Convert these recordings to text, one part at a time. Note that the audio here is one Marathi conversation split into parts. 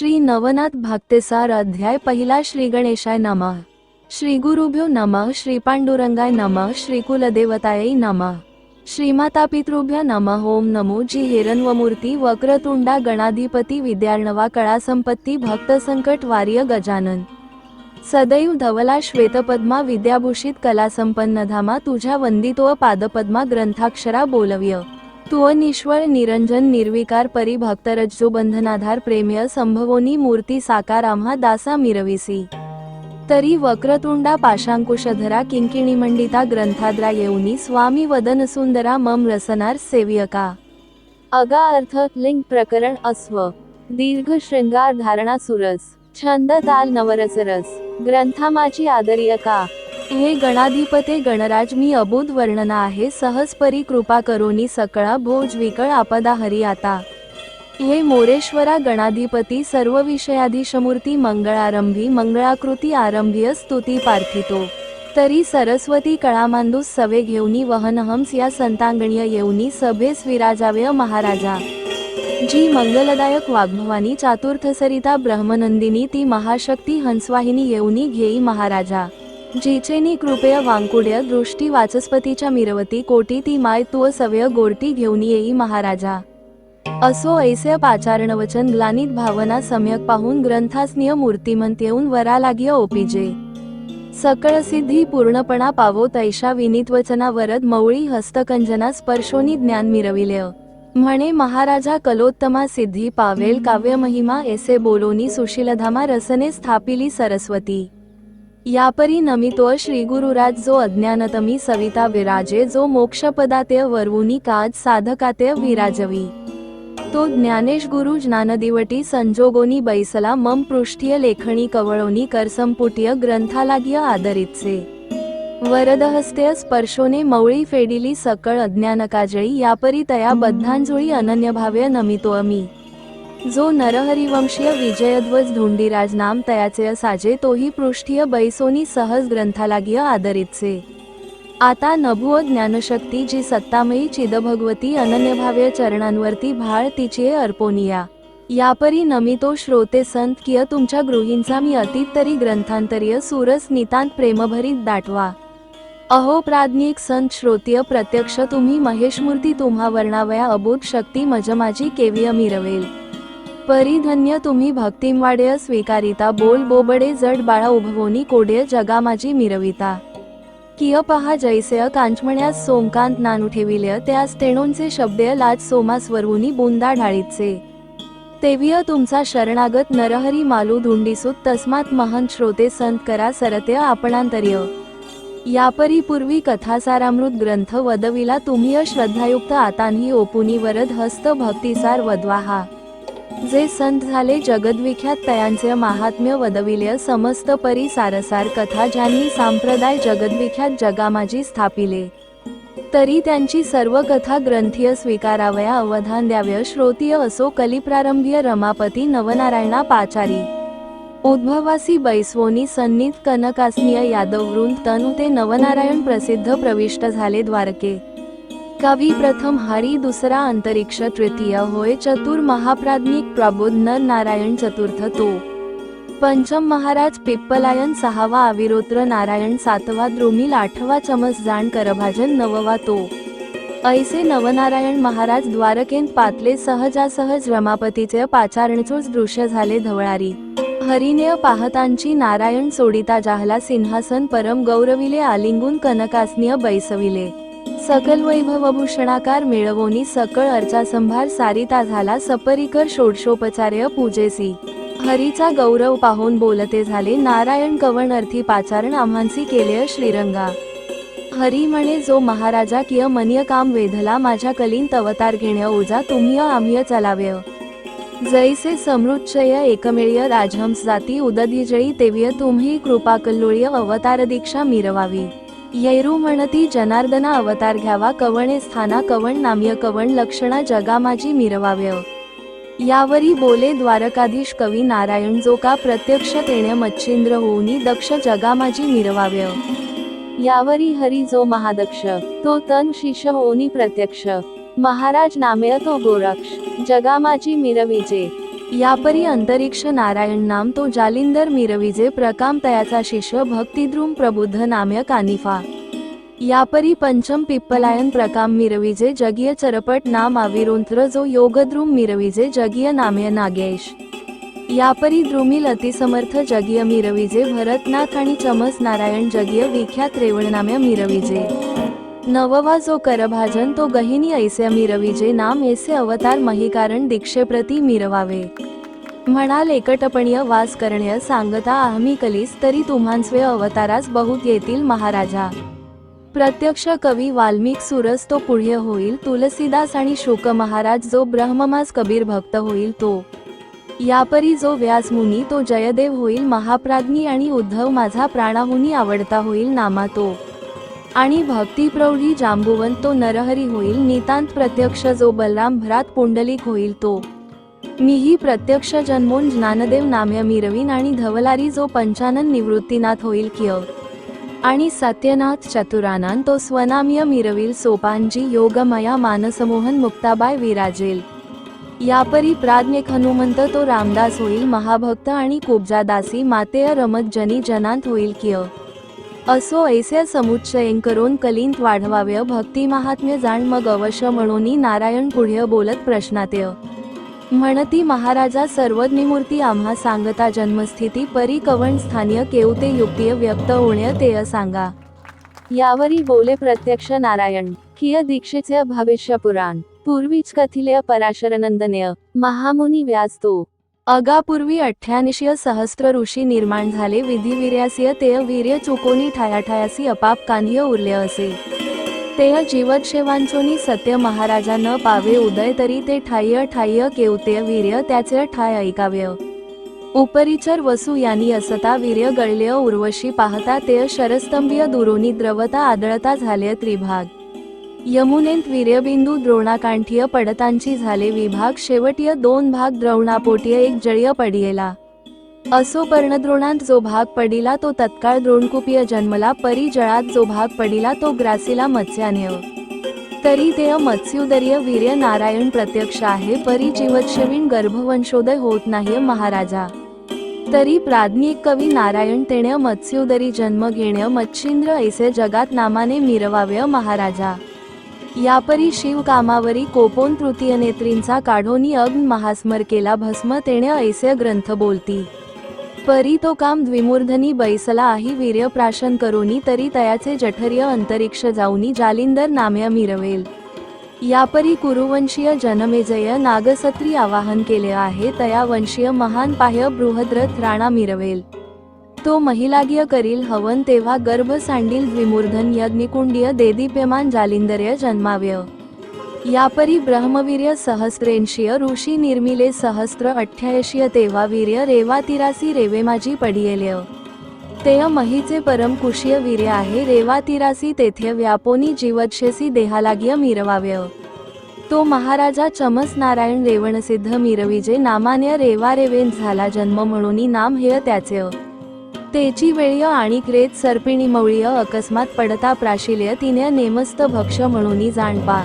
श्री नवनाथ भक्तेसार अध्याय पहिला श्री गणेशाय नमः. श्री गुरुभ्यो नमः श्री पांडुरंगाय नमः श्री कुलदेवताय नमः. श्रीमाता पितृभ्य नमः ओम नमो जी हिरणवमूर्ती वक्रतुंडा गणाधिपती विद्यार्णवा कळा संपत्ती भक्त संकट वार्य गजानन. सदैव धवला श्वेतपद्मा विद्याभूषित कलासंपन्न धामा तुझ्या वंदितो पादपद्मा ग्रंथाक्षरा बोलव्य. तू निश्वळ निरंजन निर्विकार परी भक्तरज्जो बंधनाधार प्रेम्य संभवोनी मूर्ती साकार आम्हा दासा मिरविसी. तरी वक्रतुंडा पाशांकुशधरा किंकिणी मंडिता ग्रंथाद्रा येऊनी स्वामी वदन सुंदरा मम रसनार सेव्यका. अगा अर्थ लिंग प्रकरण अस्व. दीर्घ शृंगार धारणा सुरस. छंद ताल नवरस ग्रंथामाची आदर्य का? हे गणाधिपते गणराज मी अबोध वर्णना आहे सहज परी कृपा करोनी सकळा भोज विकळ आपदा हरी आता. हे मोरेश्वरा गणाधिपती सर्व विषयाधीशमूर्ती मंगळारंभी मंगळाकृती आरंभीय स्तुती पार्थितो. तरी सरस्वती कळामांदूस सवे घेऊनी वहनहंस या संतांगणीय येऊनी सभेस विराजावय महाराजा. जी मंगलदायक वाग्भवानी चातुर्थ सरिता ब्रह्मनंदिनी ती महाशक्ती हंसवाहिनी येऊनी घेई महाराजा. जिचेनी कृपया वांकुड्य दृष्टी वाचस्पतीच्या मिरवती कोटी ती माय तू सवय गोरटी घेऊन येई महाराजा. असो ऐसे पाचारण वचन ग्लानित भावना सम्यक पाहून ग्रंथासनीय मूर्तिमंत येऊन वरा लाग्य ओपिजे. सकळ सिद्धी पूर्णपणा पावो तैशा विनीत वचना वरद मवळी हस्तकंजना स्पर्शोनी ज्ञान मिरविले म्हणे महाराजा कलोत्तमा सिद्धी पावेल काव्य महिमा ऐसे बोलोनी सुशीलधामा रसने स्थापिली सरस्वती. यापरी नमितो श्री गुरुराज जो अज्ञानतमी सविता विराजे जो मोक्षपदाते वरवुनी काज साधकाते विराजवी. तो ज्ञानेश गुरु ज्ञानदिवटी संजोगोनी बैसला मम पृष्ठीय लेखणी कवळोनी करसंपुटीय ग्रंथालागीय आदरितसे. वरदहस्ते स्पर्शोने मवळी फेडिली सकळ अज्ञानकाजळी यापरी तया बद्धांजोळी अनन्यभाव्य नमितो अमी जो नरहरिवंशीय विजयध्वज धुंडीराज नाम तयाचे साजे तोही पृष्ठीय बैसोनी सहज ग्रंथालागीय आदरितसे. आता नभुव ज्ञानशक्ती जी सत्तामयी चिदभगवती अनन्यभाव्य चरणांवरती भाळ तिची अर्पोनिया. यापरी नमितो श्रोते संत किय तुमच्या गृहींचा मी अतीत तरी ग्रंथांतरीय सुरस नितांत प्रेमभरीत दाटवा. अहो प्राज्ञिक संत श्रोतीय प्रत्यक्ष तुम्ही महेशमूर्ती तुम्हा वर्णावया अबोध शक्ती मजमाजी केविय मिरवेल. परिधन्य तुम्ही भक्तिमवाड्य स्वीकारिता बोल बोबडे जड बाळा उभवोनी कोडेय जगामाजी मिरविता. किय पहा जैसेय कांचमण्यास सोमकांत नानू ठेविल्य त्यास तेणोंचे शब्दय लाज सोमास वरवुनी बुंदा ढाळीचे. तेविय तुमचा शरणागत नरहरी मालू धुंडीसूत तस्मात महंत श्रोते संत करा सरत्य आपणांतर्य. यापरी पूर्वी कथासारामृत ग्रंथ वदविला तुम्ही श्रद्धायुक्त आतांही ओपुनी वरद हस्त भक्तिसार वदवाहा. जे संत झाले जगद्विख्यात तयांचे महात्म्य वदविले समस्त परी सारसार कथा ज्यांनी सांप्रदाय जगद्विख्यात जगामाजी स्थापिले. तरी त्यांची सर्व कथा ग्रंथीय स्वीकारावया अवधान द्याव्य श्रोतीय असो कलिप्रारंभीय रमापती नवनारायणा पाचारी. उद्भवासी बैसवोनी सन्नित कनकासनीय यादववृंद तनु ते नवनारायण प्रसिद्ध प्रविष्ट झाले द्वारके. कवी प्रथम हरी दुसरा अंतरिक्ष तृतीय होय चतुर महाप्राज्ञिक प्रबोध नर नारायण चतुर्थ तो. पंचम महाराज पिप्पलायन सहावा अविरोत्र नारायण सातवा द्रोमिल आठवा चमस जाण करभाजन नववा तो. ऐसे नवनारायण महाराज द्वारकेन पातले सहजासहज रमापतीचे पाचारणचोच दृश्य झाले धवळारी. हरिनेय पाहतांची नारायण सोडिता जाहला सिंहासन परम गौरविले आलिंगून कनकासनीय बैसविले. सकल वैभवभूषणाकार मिळवोनी सकळ अर्चासंभार सारिता झाला सपरिकर षोडशोपचार्य पूजेसी. हरीचा गौरव पाहून बोलते झाले नारायण कवण अर्थी पाचारण आम्हांसी केले श्रीरंगा. हरी म्हणे जो महाराजा किय मन्य काम वेधला माझ्या कलीन अवतार घेण्या ओजा तुम्ही आम्ही चलाव्य जैसे समृच्छय एकमेळीय राजहंस जाती उदधिजळी तेव्य तुम्ही कृपा कल्लोळीय अवतार दीक्षा मिरवावी. येरू म्हणती जनार्दना अवतार घ्यावा कवणे स्थाना कवण नाम्य कवण लक्षणा जगामाजी मिरवाव्य. यावरी बोले द्वारकाधीश कवी नारायण जो का प्रत्यक्ष तेणे मच्छिंद्र होऊनी दक्ष जगामाजी मिरवाव्य. यावरी हरी जो महादक्ष तो तन शिष होऊनी प्रत्यक्ष. महाराज नामे तो गोरक्ष. जगामाजी मिरविजे यापरी अंतरिक्ष नारायण नाम तो जालिंदर मिरविजे प्रकाम तयाचा शिष्य भक्तिद्रुम प्रबुद्ध नाम्य कानिफा. यापरी पंचम पिप्पलायन प्रकाम मिरविजे जगीय चरपट नाम आविरुंत्र जो योगद्रुम मिरविजे जगीय नाम्य नागेश. यापरी द्रुमिल अतिसमर्थ जगीय मिरविजे भरतनाथ आणि चमस नारायण जगीय विख्यात रेवणनाम्य मिरविजे. नववा जो करभाजन तो गहिनी ऐसे मिरविजे नाम ऐसे अवतार महिकारण दीक्षेप्रती मिरवावे. म्हणाल एकटपणीय वास करण्य सांगता आम्ही कलीस तरी तुम्हांस्वे अवतारास बहुत येतील महाराजा. प्रत्यक्ष कवी वाल्मिक सुरस तो पुढे होईल तुलसीदास आणि शुक महाराज जो ब्रह्ममास कबीर भक्त होईल तो. यापरी जो व्यासमुनी तो जयदेव होईल महाप्राज्ञी आणि उद्धव माझा प्राणाहुनी आवडता होईल नामा तो. आणि भक्ती प्रौढी जांबुवंत तो नरहरी होईल नितांत प्रत्यक्ष जो बलराम भ्रात पुंडलिक होईल तो. मीही प्रत्यक्ष जन्मोन ज्ञानदेव नाम्य मिरवीन आणि धवलारी जो पंचानन निवृत्तीनाथ होईल किय. आणि सत्यनाथ चतुरानंद तो स्वनाम्य मिरवील सोपांजी योगमया मानसमोहन मुक्ताबाय विराजेल. यापरी प्राज्ञिक हनुमंत तो रामदास होईल महाभक्त आणि कुब्जादासी मातेय रमत जनी जनांत होईल किय. असो ऐसे समुच्चयन करून कलिंत वाढवाव्य भक्ती महात्म्य जाण मग अवश्य म्हणून नारायण पुढे बोलत प्रश्नातेय. म्हणती महाराजा सर्वज्ञमूर्ती आम्हा सांगता जन्मस्थिती परिकवण स्थानीय केवते युक्तीय व्यक्त होण्य तेय सांगा. यावरी बोले प्रत्यक्ष नारायण किय दीक्षेचे भविष्य पुराण पूर्वीच कथिलेय पराशरनंदनेय महामुनी व्यासतो अगापूर्वी अठ्ठ्याऐंशी सहस्त्र ऋषी निर्माण झाले. विधिवीर्यासीय तेय वीर्य चुकोनी ठायाठायासी अपाप कान्य उरले असे. तेय जीवतशेवांचोनी सत्य महाराजा न पावे उदय तरी ते ठाय्य ठाय्य केवतेय वीर्य त्याचे ठाय ऐकाव्य उपरिचर वसु यांनी असता वीर्य गळलेय उर्वशी पाहता तेय शरस्तंभीय दुरोनी द्रवता आदळता झाले त्रिभाग. यमुनेत वीर्यबिंदू द्रोणाकांठीय पडतांची झाले विभाग शेवटीय दोन भाग द्रोणापोटीय एक जळीय पडियेला. असो पर्णद्रोणांत जो भाग पडिला तो तत्काळ द्रोणकुपीय जन्मला परी जळात जो भाग पडिला तो ग्रासीला मत्स्यान्य. तरी तेय मत्स्युदरीय वीर्य नारायण प्रत्यक्ष आहे परी जीवतशवीन गर्भवंशोदय होत नाही महाराजा. तरी प्राज्ञिक कवी नारायण तेण्य मत्स्युदरी जन्म घेण्य मच्छिंद्र ऐसे जगात नामाने मिरवाव्य महाराजा. यापरी शिवकामावरी कोपोन तृतीय नेत्रींचा काढोनी अग्न महास्मर केला भस्म तेणे ऐसे ग्रंथ बोलती. परी तो काम द्विमूर्धनी बैसला आही वीर्य प्राशन करोनी तरी तयाचे जठरीय अंतरिक्ष जाऊनी जालिंदर नाम्य मिरवेल. यापरी कुरुवंशीय जनमेजय नागसत्री आवाहन केले आहे तया वंशीय महान पाह्य बृहद्रथ राणा मिरवेल. तो महिलाग्य करील हवन तेव्हा गर्भ सांडील द्विमूर्धन यज्ञकुंडीय देदीप्यमान जालिंदर्य जन्माव्य. यापरी ब्रह्मवीर्य सहस्रेंशीय ऋषी निर्मिले सहस्र अठ्ठ्याऐंशीय तेव्हा वीर्य रेवा तिरासी रेवे माझी पडियेल्य. तेय महीचे परम कुशीय वीर्य आहे रेवा तिरासी तेथे व्यापोनी जीवतशेसी देहालाग्य मिरवाव्य. तो महाराजा चमस नारायण रेवणसिद्ध मिरविजे नामान्य रेवा रेवेन झाला जन्म म्हणून नाम हे त्याचे तेची वेळीय आणि क्रेत सर्पिणी मवळीय अकस्मात पडता प्राशिल्य तिने नेमस्त भक्ष म्हणून जाणपा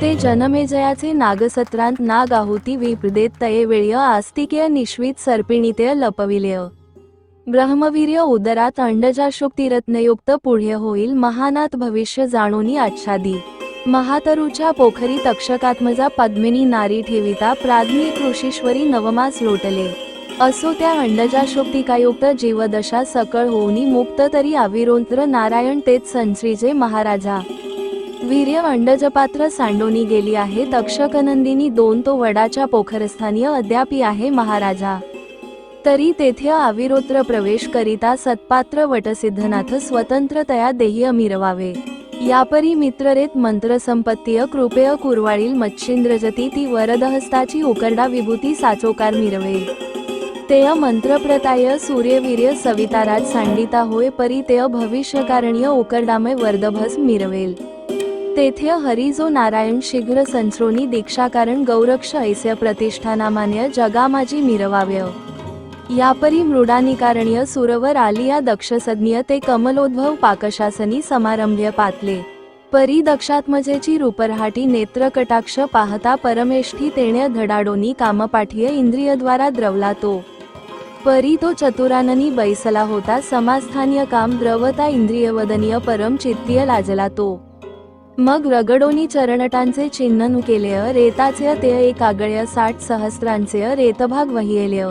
ते जनमेजयाचे नागसत्रांत नाग आहुती विप्रदेत तये वेळीय आस्तिकेय निश्वित सर्पिणीतेय लपविलेय. ब्रह्मवीर्य उदरात अंडजाशुक्तिरत्नयुक्त पुढे होईल महानाथ भविष्य जाणूनी आच्छादी महातरुच्या पोखरी तक्षकात्मजा पद्मिनी नारी ठेविता प्राज्ञी कृषीश्वरी नवमास लोटले. असो त्या अंडजाशोक्तिकायुक्त जीवदशा सकळ होऊनी मुक्त तरी आविरोंत्र नारायण तेच संश्रीजे महाराजा. वीर्य अंडजपात्र सांडोनी गेली आहे तक्षकनंदिनी दोन तो वडाच्या पोखरस्थानीय अद्यापी आहे महाराजा. तरी तेथे आविरोत्र प्रवेश करिता सत्पात्र वटसिद्धनाथ स्वतंत्रतया देह्य मिरवावे यापरी मित्ररेत मंत्रसंपत्तीय कृपेय कुरवाळील मच्छिंद्रजती ती वरदहस्ताची उकरडा विभूती साचोकार मिरवेल तेय मंत्रप्रताय सूर्यवीर्य सविताराज सांडिता होय परी तेय भविष्यकारणीय उकरडामय वर्दभस मिरवेल. तेथे हरी जो नारायण शीघ्र संस्रोनी दीक्षाकारण गौरक्ष ऐस्य प्रतिष्ठानामान्य जगामाजी मिरवाव्य. यापरी मृडानिकारणीय सुरवर आलिया दक्षसज्ञ ते कमलोद्भव पाकशासनी समारंभ्य पातले. परी दक्षात्मजेची रूपरहाटी नेत्रकटाक्ष पाहता परमेष्ठी तेण्य धडाडोनी कामपाठीय इंद्रियद्वारा द्रवला तो. परी तो चतुराननी बैसला होता समास्थानीय काम द्रवता इंद्रियवदनीय परम चित्तीय लाजला तो. मग रगडोनी चरणटांचे चिन्हन केलेय रेताचे ते एकागळ्य साठ सहस्रांचे रेतभाग वहियेल्य.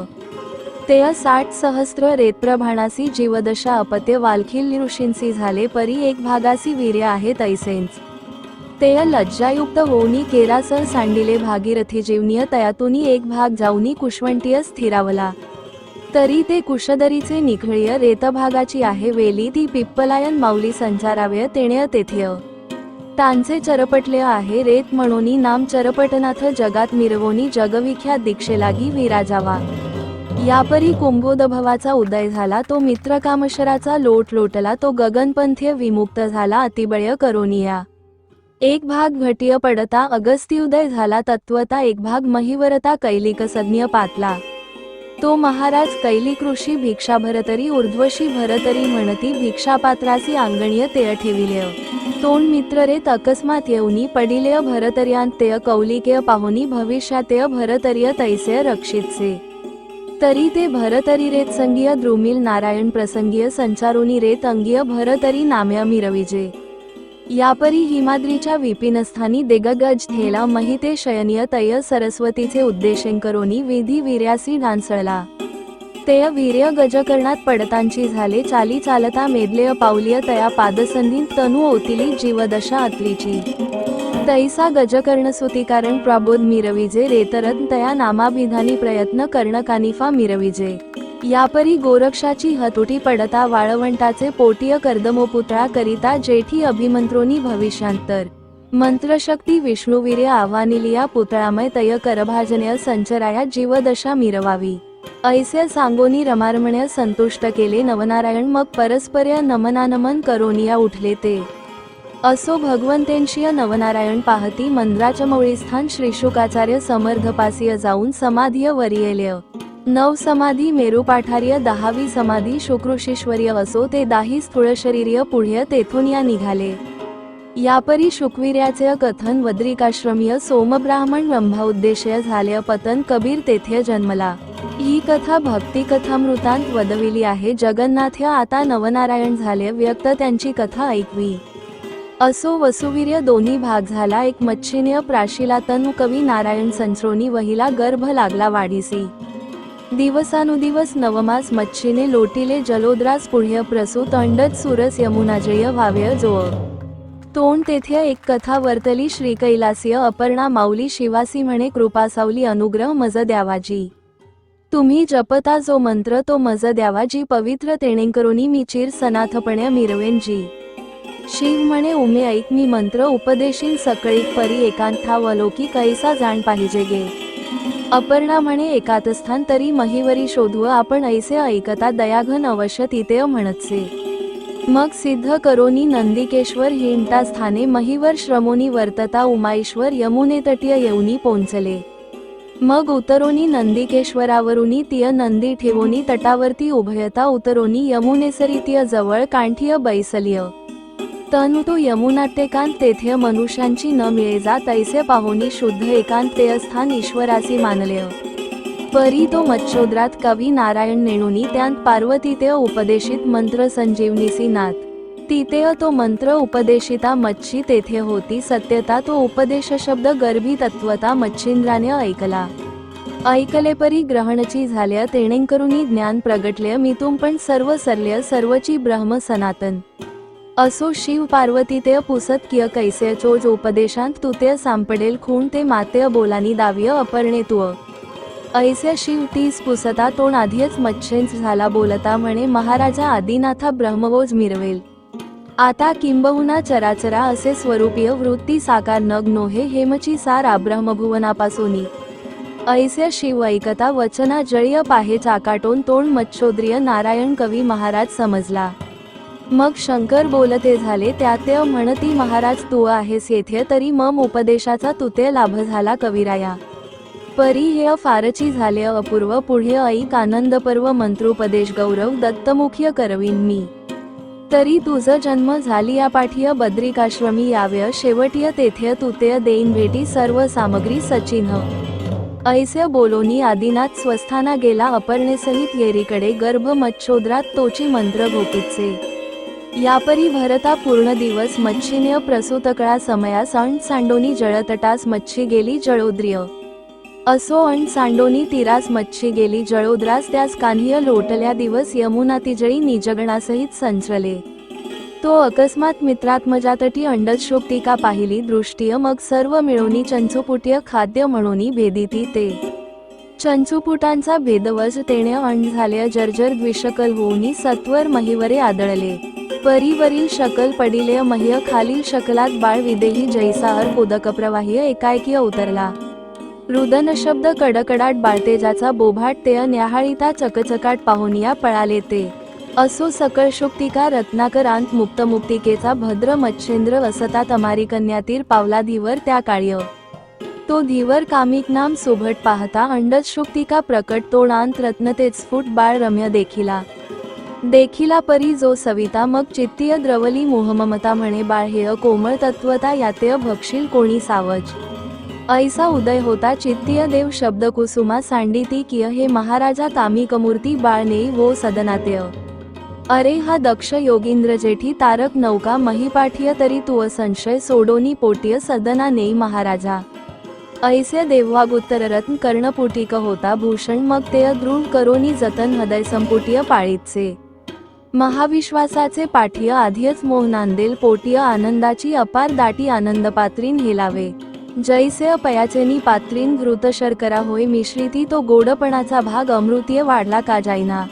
तेय साठ सहस्र रेतप्रभाणासी जीवदशा अपत्य वालखिल ऋषींसी झाले परी एक भागासी वीर्य आहे तैसेंच. तेय लज्जायुक्त होऊनी केरासर सांडिले भागीरथी जीवनीय तयातुनी एक भाग जाऊनी कुशवंटीय स्थिरावला. तरी ते कुशदरीचे निखळीय रेतभागाची आहे वेली. ती पिप्पलायन माऊली संचाराव्य तेण्य तेथ्य. तांचे चरपटले आहे रेत म्हणोनी नाम चरपटनाथ जगात मिरवोनी जगविख्यात दीक्षेलागी विराजावा. यापरी कुंभोदभवाचा उदय झाला तो मित्रकामशराचा लोट लोटला तो गगनपंथीय विमुक्त झाला अतिबळय करोनिया एक भाग घटीय पडता अगस्ती उदय झाला तत्वता एक भाग महिवरता कैलिक संज्ञ पातला. तो महाराज कैली कृषी भिक्षा भरतरी ऊर्ध्वशी भरतरी म्हणती भिक्षापात्रासी आंगणीय तेय ठेविलेय. तोंड मित्र रेत अकस्मात येऊनी पडिलेय भरतर्यांतेय कौलिकेय पाहुनी भविष्यातेय भरतर्य तैसेय रक्षितसे. तरी ते भरतरी रेत संगीय द्रुमिल नारायण प्रसंगीय संचारुनी रेत अंगीय भरतरी नाम्य मिरविजे. यापरी हिमाद्रीच्या विपिनस्थानी देगगज थेला महिते शयनीय तय सरस्वतीचे उद्देशन करोनी विधी वीर्यासी ढांसळला. तेय वीर्य गजकरणात पडतांची झाले चाली चालता मेदलेय पावलीय तया पादसंधी तनु ओतिली जीवदशा अतलीची तैसा गजकर्ण सुतिकारण प्रबोध मिरविजे रेतरन तया नामाभिधानी प्रयत्न कर्ण कानिफा मिरविजे. यापरी गोरक्षाची हतोटी पडता वाळवंटाचे पोटीय कर्दमोपुतळा करिता जेठी अभिमंत्रोनी भविष्यांतर मंत्रशक्ती विष्णुवीर्य आव्हानिलिया पुतळामय तय करभाजन्य संचराया जीवदशा मिरवावी. ऐसे सांगोनी रमारमण्य संतुष्ट केले नवनारायण मग परस्पर्य नमनानमन करोनिया उठले ते. असो भगवंतेंशीय नवनारायण पाहती मंद्राचमौळी स्थान श्रीशुकाचार्य समर्थपासीय जाऊन समाधीय वरियेल्य. नव समाधी मेरुपाठार्य दहावी समाधी शुक्रुशीश्वर्य असो ते दाही स्थूळ शरीर्य पुढ्य तेथून या निघाले. यापरी शुकवीर्याचे कथन वद्रिकाश्रमीय सोमब्राह्मण रंभा उद्देश्य झाले पतन कबीर तेथे जन्मला. ही कथा भक्ती कथामृतांत वदविली आहे. जगन्नाथ आता नवनारायण झाले व्यक्त त्यांची कथा ऐकवी. असो वसुवीर्य दोन्ही भाग झाला एक मच्छिनेय प्राशिला तनु कवी नारायण संचरोनी वहिला गर्भ लागला वाढीसी. दिवसानुदिवस नवमास मच्छीने लोटिले जलोद्रास पुढ्य प्रसूत अंडत सुरस यमुनाजय व्हाव्य जोअ तोंड तेथे एक कथा वर्तली श्री कैलासीय अपर्णा माऊली शिवासी म्हणे कृपासावली अनुग्रह मज द्यावाजी. तुम्ही जपता जो मंत्र तो मज द्यावा जी पवित्र तेणेकरोनी मी चिर सनाथपणे मिरवेनजी. शिव म्हणे उमे ऐक मी मंत्र उपदेशील सकळीक परी एकांतावलोकी कैसा जाण पाहिजे गे. अपर्णा म्हणे एकातस्थान तरी महिवरी शोधव आपण ऐसे ऐकता दयाघन अवश्य तिथे म्हणतसे. मग सिद्ध करोनी नंदिकेश्वर हिंटा स्थाने महिवर श्रमोनी वर्तता उमाईश्वर यमुने तटीय येऊनी पोंचले. मग उतरोनी नंदिकेश्वरावरुनी तिय नंदी ठेवोनी तटावरती उभयता उतरोनी यमुनेसरितीय जवळ कांठीय बैसलिय. तनु तो यमुनाट्यकांत तेथे मनुष्यांची न मिळे जात ऐसे पाहुनी शुद्ध एकांत ते स्थान ईश्वरासी मानले परी तो मच्छोद्रात कवी नारायण नेणुनी त्यांत पार्वती ते उपदेशित मंत्र संजीवनीसी नाथ. तिथे तो मंत्र उपदेशिता मच्छी तेथे होती सत्यता तो उपदेश शब्द गर्भी तत्वता मच्छिंद्राने ऐकला. ऐकले परी ग्रहणची झाल्या तेणेकरुनी ज्ञान प्रगटले मितुम पण सर्व सरल्य सर्वची ब्रह्म सनातन. असो शिव पार्वती ते पुसत किय कैसे चोज उपदेशांत तू ते सांपडेल खूण ते मातेय बोलानी दाव्य अपर्णे तू ऐसे शिव तीस पुसता तोण आधीच मच्छेंच झाला बोलता म्हणे महाराजा आदिनाथा ब्रह्मवोज मिरवेल. आता किंबहुना चराचरा असे स्वरूपीय वृत्ती साकार नग नोहे हेमची सार ब्रह्मभुवनापासून ऐसे शिव ऐकता वचना जळीय पाहे चाकाटोन तोंड मच्छोद्रिय नारायण कवी महाराज समजला. मग शंकर बोलते झाले त्या म्हणती महाराज तू आहेस येथे तरी मम उपदेशाचा तुते लाभ झाला कविराया. परी हे फारची झाले अपूर्व पुढे ऐक आनंद पर्व मंत्रोपदेश गौरव दत्तमुख्य करवीन मी. तरी तुझ जन्म झाली या पाठीय बद्रिकाश्रमी याव्य शेवटीय तेथे तुतेय देईन भेटी सर्व सामग्री सचिन्ह ऐस्य बोलोनी आदिनाथ स्वस्थाना गेला अपर्णेसहित येरीकडे गर्भ मच्छोद्रात तोची मंत्र गोपीचे यापरी भरता पूर्ण दिवस मच्छिनेय प्रसूतकळा समयास सण सांडोनी जळतटास मच्छी गेली जळोद्रिय. असो अण सांडोनी तिरास मच्छी गेली जळोद्रास त्यास कान्ह्य लोटल्या दिवस यमुना तिजळी निजगणासहित संचले. तो अकस्मात मित्रात्मजातटी अंडशोक्तिका पाहिली दृष्टीय मग सर्व मिळवणी चंचुपुटीय खाद्य म्हणून भेदिती ते. चंचुपुटांचा भेदवज तेणे अण झाले जर्जर द्विशकल होऊनी सत्वर महिवरे आदळले. परीवरील शकल पडिले मह्य खालील शकलात बाळ विदेही जैसाहर पोदकप्रवाह्य एकाएकी उतरला रुदन शब्द कडकडाट बाळतेजाचा बोभाट तेय न्याहाळीता चकचकाट पाहुनिया पळाले ते. असो सकळ शुक्तिका रत्नाकरांत मुक्त मुक्तिकेचा भद्र मच्छेंद्र वसता तमारी कन्यातीर पावला त्या काळ्य तो धीवर कामिक नाम सोभट पाहता अंडज शुक्तिका प्रकट तोडांत रत्नतेच स्फुट बाळ रम्य देखिला. देखिला परी जो सविता मग चित्तीय द्रवली मोहममता म्हणे बाळ हेय कोमळ तत्वता यातेय भक्षील कोणी सावज. ऐसा उदय होता चित्तीय देव शब्द कुसुमा सांडिती किय हे महाराजा कामिकमूर्ती बाळने वो सदनातेय अरे हा दक्ष योगींद्र जेठी तारक नौका महिपाठीय तरी तू संशय सोडोनी पोटीय सदना नेई महाराजा. ऐसे देववागुत्तर रत्न कर्णपुटिक होता भूषण मग ते दृढ करोनी जतन हृदय संपुटीय पाळीतचे महाविश्वासाचे पाठीय आधीच मोहनांदेल पोटीय आनंदाची अपार दाटी आनंदपात्रीन हेलावे. जैसे पयाचेनी पात्रीन घृत शर्करा होय मिश्रिती तो गोडपणाचा भाग अमृतीय वाढला का जाईना.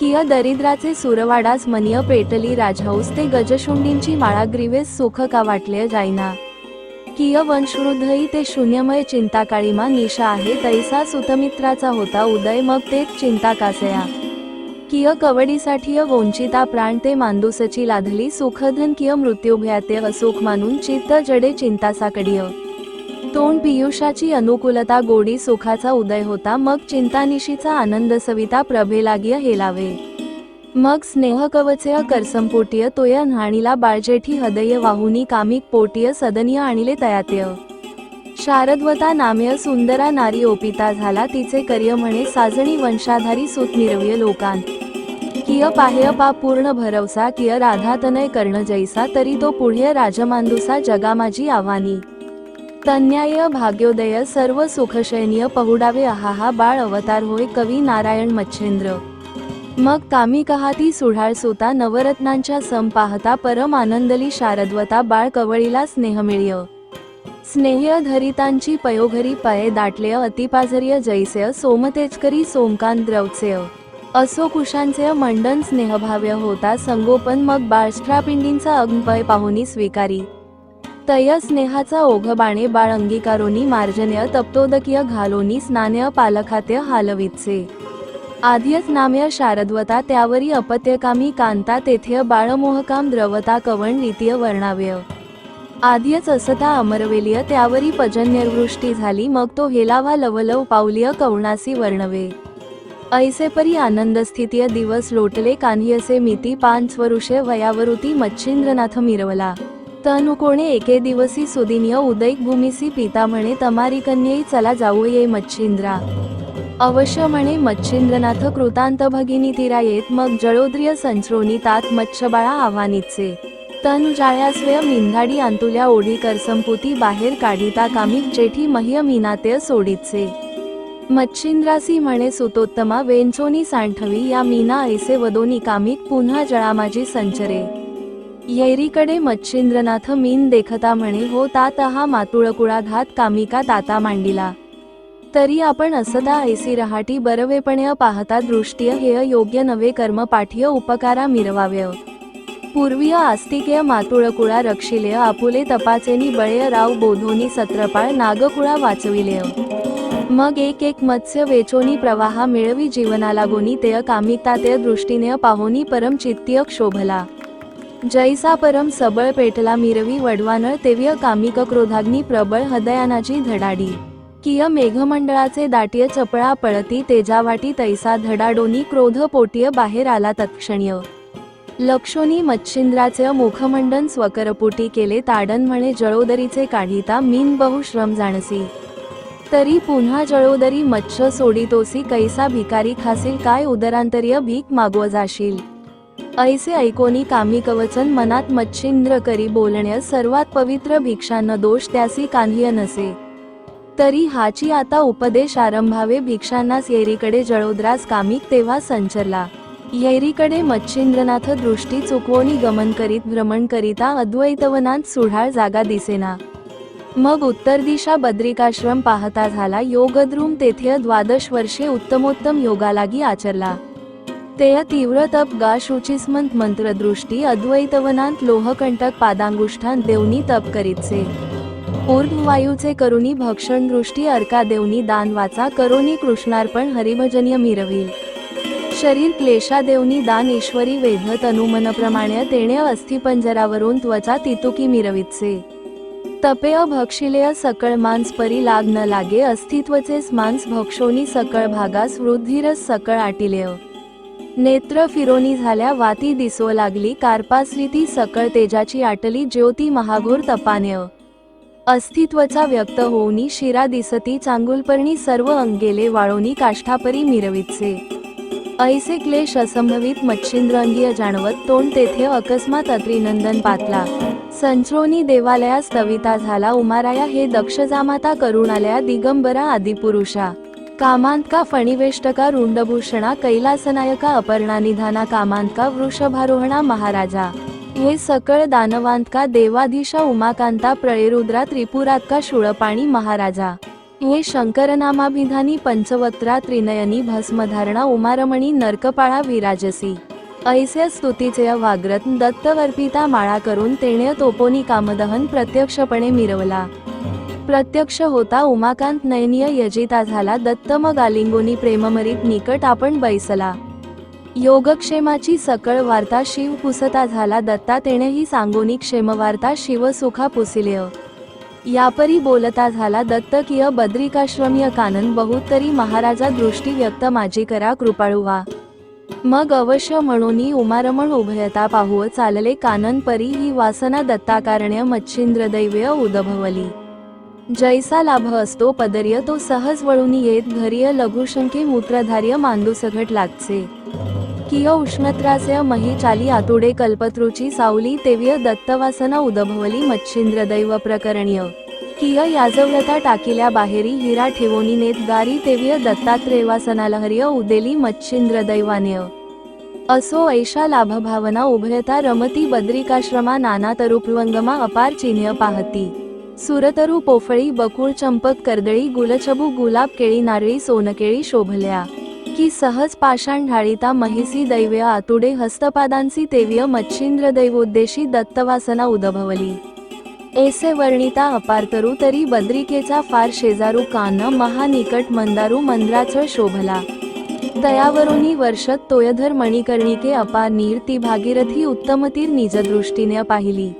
किय दरिद्राचे सुरवाडास मनिय पेटली राजहौस ते गजशुंडींची माळा ग्रीवेस सुख का वाटले जाईना. किय वंशवृद्धही ते शून्यमय चिंता काळीमा निशा आहे तैसा सुतमित्राचा होता उदय मग तेच चिंता कासया किय कवडीसाठी वंचिता प्राण ते मांदूसची लाधली सुखधन किय मृत्युभयाते असुख मानून चित्त जडे चिंतासाकडीय. तोंड पियुषाची अनुकूलता गोडी सुखाचा उदय होता मग चिंतानिशीचा आनंद सविता प्रभे लागिय हेलावे. मग स्नेह कवचय करसंपोटीय तोय न्हाणीला बाळजेठी हृदय वाहुनी कामिक पोटीय सदनीय आणिले तयात्य. शारदवता नाम्य सुंदरा नारी ओपिता झाला तिचे कर्य म्हणे साजणी वंशाधारी सुत मिरव्य लोकांत किय पाह्य पा पूर्ण भरवसा किय राधातनय कर्ण जैसा तरी तो पुढे राजमांदुसा जगामाजी आव्हानी. तन्याय भाग्योदय सर्व सुखशयनीय पहुडावे आहाहा बाळ अवतार होय कवी नारायण मच्छेंद्र. मग कामी कहाती सुढाळ सोता नवरत्नांच्या सम पाहता परम आनंदली शारदवता बाळ कवळीला स्नेह धरितांची पयोघरी पये दाटलेय अतिपाझर्य जैसेय सोमतेजकरी सोमकांत द्रवचेय असो कुशांचे मंडन स्नेहभाव्य होता संगोपन मग बाळष्ट्रापिंडींचा अग्नपय पाहुनी स्वीकारी. तय स्नेहाचा ओघबाणे बाळ अंगीकारोनी मार्जन्य तप्तोदकीय घालोनी स्नानय पालखात्य हालवितसे. आध्यच नाम्य शारदवता त्यावरी अपत्यकामी कांता तेथे बाळमोहकाम द्रवता कवण रीतीय वर्णाव्य. आध्यच असता अमरवेलिय त्यावरी पजन्यवृष्टी झाली मग तो हेलावा लवलव पावलीय कवणासी वर्णवे. ऐसेपरी आनंदस्थितीय दिवस लोटले कान्हियसे मिती पांच वरुषे वयावरुती मच्छिंद्रनाथ मिरवला. तनुकोणे एके दिवसी सुदिनीय उदयक भूमिसी पिता म्हणे तमारी कन्येई चला जाऊ ये मच्छिंद्रा. अवश्य म्हणे मच्छिंद्रनाथ कृतांत भगिनी तिरा येत मग जळोद्रिय संचरोनी तात मच्छबाळा आव्हानीचे. तन जाळ्यास्वय मिंधाडी आंतुल्या ओढी करसंपुती बाहेर काढिता कामिक जेठी मह्य मीनातेय सोडीचे. मच्छिंद्रासी म्हणे सुतोत्तमा वेंचोनी सांठवी या मीना ऐसे वदोनी कामिक पुन्हा जळामाजी संचरे. येरीकडे मच्छिंद्रनाथ मीन देखता म्हणे हो तात हा मातुळकुळा घात कामिका ताता मांडिला. तरी आपण असदा ऐसी रहाटी बरवेपणे पाहता दृष्टीय हेय योग्य नवे कर्म पाठीय उपकारा मिरवाव्य. पूर्वीय आस्तिकेय मातुळकुळा रक्षिलेय आपुले तपाचेनी बळेय राव बोधोनी सत्रपाळ नागकुळा वाचविलेय. मग एक एक मत्स्य वेचोनी प्रवाहा मिळवी जीवनाला गोनी तेय कामिकता तेय दृष्टीने पाहोनी परम चित्तीय क्षोभला. जैसा परम सबळ पेटला मिरवी वडवानळ तेव्य कामिक क्रोधाग्नी प्रबळ हृदयानाची धडाडी. किय मेघमंडळाचे दाटीय चपळा पळती तेजावाटी तैसा धडाडोनी क्रोध पोटीय बाहेर आला तत्क्षणीय. लक्षोनी मच्छिंद्राचे मुखमंडन स्वकरपुटी केले ताडन म्हणे जळोदरीचे काढिता मीन बहु श्रम जाणसी. तरी पुन्हा जळोदरी मच्छ सोडितोसी कैसा भिकारी खासील काय उदरांतरीय भीक मागव जाशील. ऐसे ऐकोनी कामी कवचन मनात मच्छिंद्र करी बोलण्यास सर्वात पवित्र भिक्षा न दोष त्यासी कान्ह्य नसे. तरी हाची आता उपदेश आरंभावे भिक्षांनास येरीकडे जळोद्रास कामिक तेव्हा संचरला. येरीकडे मच्छिंद्रनाथ दृष्टी चुकवोनी गमन करीत भ्रमण करिता अद्वैतवनात सुढाळ जागा दिसेना. मग उत्तर दिशा बद्रिकाश्रम पाहता झाला योगद्रुम तेथे द्वादश वर्षे उत्तमोत्तम योगालागी आचरला. तेय तीव्र तप गा शुचिस्मंत मंत्रदृष्टी अद्वैतवनांत लोहकंटक पादांगुष्ठान देवनी तप करीतसे. पूर्णवायूचे करुणी भक्षण दृष्टी अर्का देवनी दान वाचा करोनी कृष्णार्पण हरिभजनीय मिरवी. शरीर क्लेशा देवनी दान ईश्वरी वेध तनुमनप्रमाणे तेणे अस्थिपंजरावरून त्वचा तितुकी मिरवितसे तपेय भक्षिलेय सकळ मांस परी लाग न लागे अस्तित्वचे मांस भक्षोनी सकळ भागास वृद्धिरस सकळ आटिलेय नेत्र फिरोनी झाल्या वाती दिसो लागली कार्पासली ती सकळ तेजाची आटली ज्योती महाघोर तपान्य अस्तित्वचा व्यक्त होऊनी शिरा दिसती चांगुलपर्णी सर्व अंगेले वाळोनी काष्ठापरी मिरवितसे ऐसे क्लेश असंभवित मच्छिंद्रंगीय जाणवत तोंड तेथे अकस्मात अत्रिनंदन पातला. संचरोनी देवालया स्तविता झाला उमाराया हे दक्ष जामाता करुणालया दिगंबरा आदिपुरुषा. कामांतका फणिवेष्टका रुंडभूषणा कैलासनायका अपर्णा निधाना कामांतका वृषभारोहणा महाराजा. हे सकळ दानवांतका देवाधीशा उमाकांता प्रळेरुद्रा त्रिपुरातका शूळपाणी महाराजा? हे शंकरनामाभिधानी पंचवत्रा त्रिनयनी भस्मधारणा उमारमणी नरकपाळा विराजसी. ऐस्य स्तुतीचे वाग्रत दत्तवर्पिता माळा करून तेणे तोपोनी कामदहन प्रत्यक्षपणे मिरवला. प्रत्यक्ष होता उमाकांत नयनीय यजिता झाला दत्त मग आलिंगोनी प्रेममरीत निकट आपण बैसला. योगक्षेमाची सकळ वार्ता शिव पुसता झाला. दत्ता तेणेही सांगोनी क्षेमवार्ता शिवसुखा पुसिलेय यापरी बोलता झाला. दत्तकीय बद्रिकाश्रमीय कानन बहुतरी महाराजा दृष्टी व्यक्त माझी करा कृपाळू व्हा. मग अवश्य म्हणूनही उमारमण उभयता पाहुव चालले कानन परी ही वासना दत्ताकारण्य मच्छिंद्र दैव्य उदभवली. जैसा लाभ असतो पदर्य तो सहज वळून येत. घरीय लघुशंके मूत्रधार्य मांदूसघट लागचे. किय उष्णत्रास्य मही चाली आतुडे कल्पतृची सावली तेव्य दत्तवासना उदभवली मच्छिंद्र दैव प्रकरणीय. किय याजव्रता टाकिल्या बाहेरी हिरा ठेवोनी नेत गारी तेव्य दत्तात्रेवासनालहर्य उदेली मच्छिंद्र दैवान्य असो ऐशा लाभभावना उभयता रमती बद्रिकाश्रमा नाना तरुपवंगमा अपार चिन्ह पाहती. सुरतरू पोफळी बकुळ चंपक कर्दळी गुलचबू गुलाब केळी नारळी सोनकेळी शोभल्या. की सहज पाषाण ढाळीता महिसी दैव्य आतुडे हस्तपादांसी तेव्य मच्छिंद्र दैवोद्देशी दत्तवासना उदभवली. एसे वर्णिता अपारतरू तरी बद्रिकेचा फार शेजारू कान महानिकट मंदारू मंद्राचळ शोभला. दयावरुणी वर्षत तोयधर मणिकर्णिके अपार नीर ती भागीरथी उत्तमतीर निजदृष्टीने पाहिली.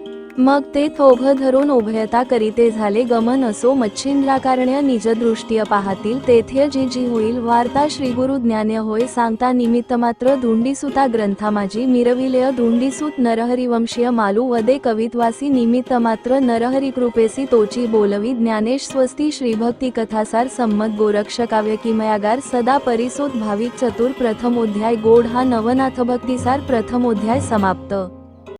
मग ते थोघ धरून उभयता करीते झाले. गमन असो मच्छिंद्राकारण्य निजदृष्टीय पाहतील. तेथे जी जी होईल वार्ता श्रीगुरु ज्ञान ज्ञान्य होय. सांगता निमित्त मात्र धुंडीसुता ग्रंथामाजी मिरविलेय धुंडीसूत नरहरिवंशीय मालू. वदे कवित्वासी निमित्त मात्र नरहरी कृपेसी तोची बोलवी. ज्ञानेश स्वस्ती श्रीभक्ती कथासार संमत गोरक्ष काव्य किमयागार. सदा परिसोत भाविक चतुर प्रथमोध्याय. गोड हा नवनाथभक्तीसार प्रथमोध्याय समाप्त.